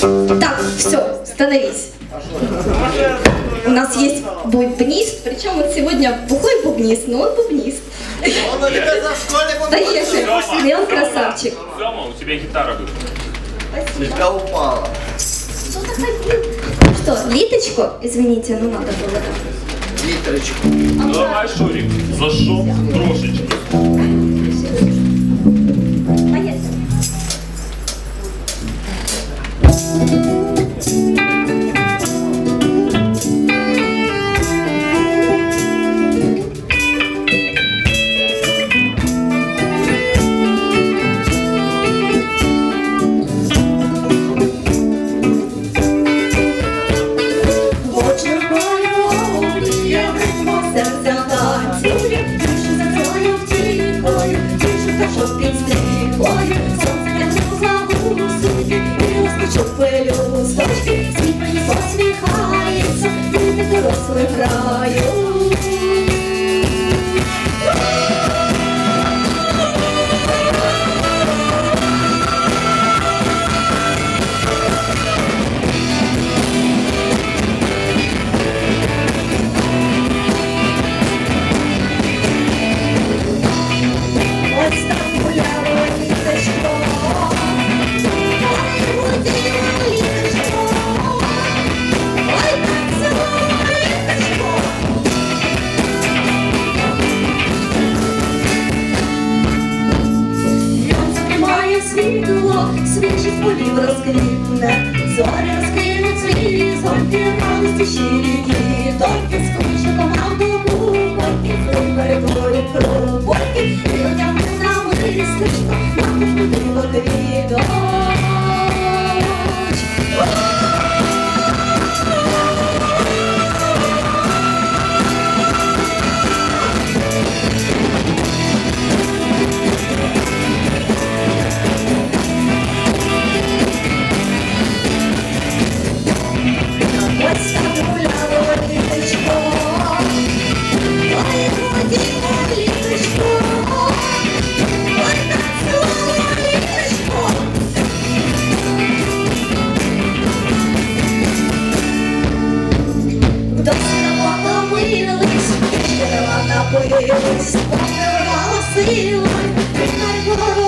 Так, все, становись. У нас есть бубнист, причем вот сегодня бухой бубнист, но он бубнист. Он школе Поехали. И он красавчик. Сема, у тебя гитара выпала. Слегка упала. Что, литочку? Извините, ну надо было так. Литрочку. Ну давай, Шурик, зашел трошечки. Дорослих свіжі з полів розквітне, зорі розкинуть свій, згольки радості щирі дні, тільки скучно команду бурки, перетворять кров, борки, і одягне на вислично, нам не буде води. Whatever I feel like, it might work.